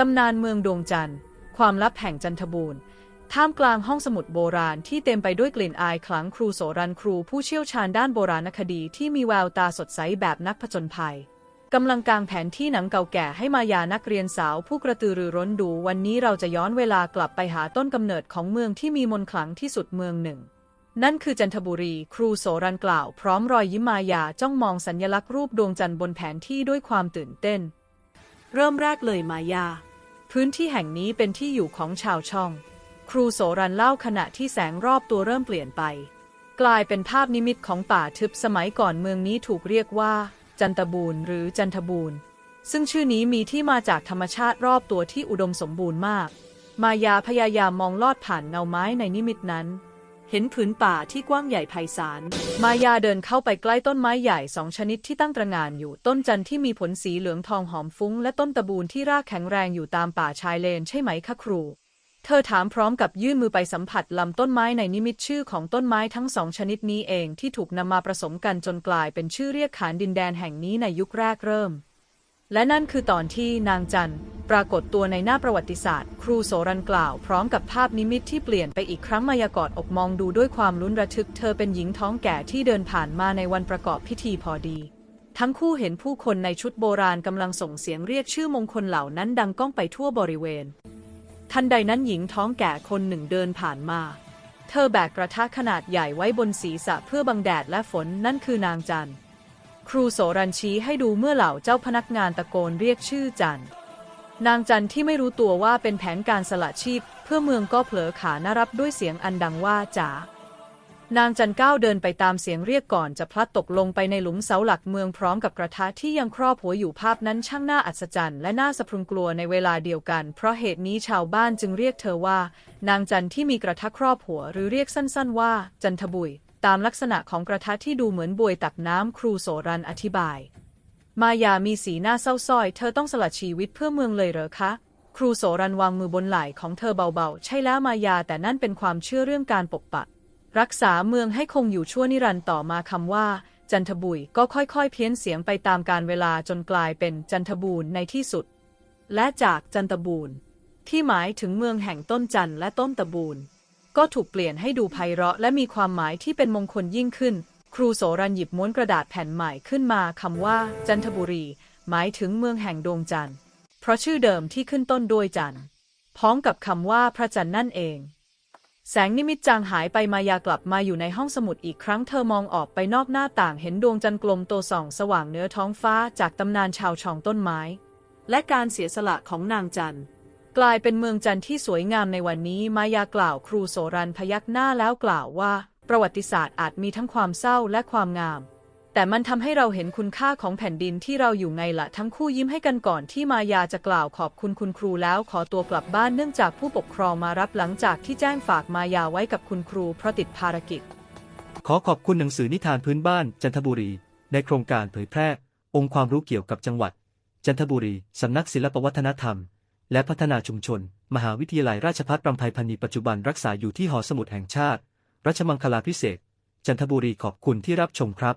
ตำนานเมืองดวงจันทร์ ความลับแห่งจันทบูรณ์ ท่ามกลางห้องสมุดโบราณที่เต็มไปด้วยกลิ่นอายขลังครูโสรันครูผู้เชี่ยวชาญด้านโบราณคดีที่มีแววตาสดใสแบบนักผจญภัยกำลังกางแผนที่หนังเก่าแก่ให้มายานักเรียนสาวผู้กระตือรือร้นดูวันนี้เราจะย้อนเวลากลับไปหาต้นกำเนิดของเมืองที่มีมนต์ขลังที่สุดเมืองหนึ่ง นั่นคือจันทบุรี ครูโสรันกล่าว พร้อมรอยยิ้มมายาจ้องมองสัญลักษณ์รูปดวงจันทร์บนแผนที่ด้วยความตื่นเต้น เริ่มแรกเลยมายา พื้นที่แห่งนี้เป็นที่อยู่ของชาวช่อง ครูโสรันเล่าขณะที่แสงรอบตัวเริ่มเปลี่ยนไป กลายเป็นภาพนิมิตของป่าทึบสมัยก่อนเมืองนี้ถูกเรียกว่า จันตบูรณ์หรือจันทบูรณ์ซึ่งชื่อนี้มีที่มาจากธรรมชาติรอบตัวที่อุดมสมบูรณ์มาก มายาพยายามมองลอดผ่านเงาไม้ในนิมิตนั้น เห็นผืนป่าที่กว้างใหญ่ไพศาล มายาเดินเข้าไปใกล้ต้นไม้ใหญ่สองชนิดที่ตั้งตระงานอยู่ ต้นจันทร์ที่มีผลสีเหลืองทองหอมฟุ้ง และต้นตะบูนที่รากแข็งแรงอยู่ตามป่าชายเลนใช่ไหมคะครู เธอถามพร้อมกับยื่นมือไปสัมผัสลำต้นไม้ในนิมิตชื่อของต้นไม้ทั้งสองชนิดนี้เองที่ถูกนำมาผสมกันจนกลายเป็นชื่อเรียกขานดินแดนแห่งนี้ในยุคแรกเริ่ม และนั่นคือตอนที่นางจันปรากฏตัวในหน้าประวัติศาสตร์ ครูโสรันกล่าว พร้อมกับภาพนิมิตที่เปลี่ยนไปอีกครั้งมายากอดอกมองดูด้วยความลุ้นระทึก เธอเป็นหญิงท้องแก่ที่เดินผ่านมาในวันประกอบพิธีพอดี ทั้งคู่เห็นผู้คนในชุดโบราณกำลังส่งเสียงเรียกชื่อมงคลเหล่านั้นดังก้องไปทั่วบริเวณ ทันใดนั้นหญิงท้องแก่คนหนึ่งเดินผ่านมา เธอแบกกระทะขนาดใหญ่ไว้บนศีรษะเพื่อบังแดดและฝนนั่นคือนางจันทร์ ครูโสรันชี้ให้ดูเมื่อเหล่าเจ้าพนักงานตะโกนเรียกชื่อจัน นางจันที่ไม่รู้ตัวว่าเป็นแผนการสละชีพ เพื่อเมืองก็เผลอขานารับด้วยเสียงอันดังว่าจ๋านางจันก้าวเดินไปตามเสียงเรียกก่อนจะพลัดตกลงไปในหลุมเสาหลักเมืองพร้อมกับกระทะที่ยังครอบหัวอยู่ภาพนั้นช่างน่าอัศจรรย์และน่าสะพรึงกลัวในเวลาเดียวกัน เพราะเหตุนี้ชาวบ้านจึงเรียกเธอว่า นางจันที่มีกระทะครอบหัวหรือเรียกสั้นๆว่า จันทบุย ตามลักษณะของกระทะที่ดูเหมือนบวยตักน้ำครูโสรันอธิบาย มายามีสีหน้าเศร้าส้อย เธอต้องสละชีวิตเพื่อเมืองเลยเหรอคะ ครูโสรันวางมือบนไหล่ของเธอเบาๆ ใช่แล้วมายาแต่นั่นเป็นความเชื่อเรื่องการปกปักรักษาเมืองให้คงอยู่ชั่วนิรันดร์ต่อมาคำว่า จันทบุยก็ค่อยๆ เพี้ยนเสียงไปตามการเวลาจนกลายเป็นจันทบูรณ์ในที่สุด และจากจันทบูรณ์ที่หมายถึงเมืองแห่งต้นจันทร์และต้นตะบูรณ์ ก็ถูกเปลี่ยนให้ดูไพเราะและมีความหมายที่เป็นมงคลยิ่งขึ้น ครูโสรันหยิบม้วนกระดาษแผ่นใหม่ขึ้นมาคำว่า จันทบุรี หมายถึงเมืองแห่งดวงจันทร์ เพราะชื่อเดิมที่ขึ้นต้นด้วยจันทร์พร้อมกับคำว่าพระจันทร์นั่นเอง แสงนิมิตจางหายไปมายากลับมาอยู่ในห้องสมุดอีกครั้งเธอมองออกไปนอกหน้าต่างเห็นดวงจันทร์กลมโตส่องสว่างเนื้อท้องฟ้าจากตำนานชาวช่องต้นไม้ และการเสียสละของนางจันทร์ กลายเป็นเมืองจันทร์ที่สวยงามในวันนี้ มายากล่าวครูโสรันพยักหน้าแล้วกล่าวว่า ประวัติศาสตร์อาจมีทั้งความเศร้าและความงาม แต่มันทำให้เราเห็นคุณค่าของแผ่นดินที่เราอยู่ไงละทั้งคู่ยิ้มให้กันก่อนที่มายาจะกล่าวขอบคุณคุณครูแล้วขอตัวกลับบ้านเนื่องจากผู้ปกครองมารับหลังจากที่แจ้งฝากมายาไว้กับคุณครูเพราะติดภารกิจ ขอขอบคุณหนังสือนิทานพื้นบ้านจันทบุรี ในโครงการเผยแพร่ องค์ความรู้เกี่ยวกับจังหวัด จันทบุรีสำนักศิลปวัฒนธรรม และพัฒนาชุมชน มหาวิทยาลัยราชภัฏรำไพพรรณีปัจจุบันรักษาอยู่ที่หอสมุดแห่งชาติ รัชมังคลาพิเศษกจันทบุรีขอบคุณที่รับชมครับ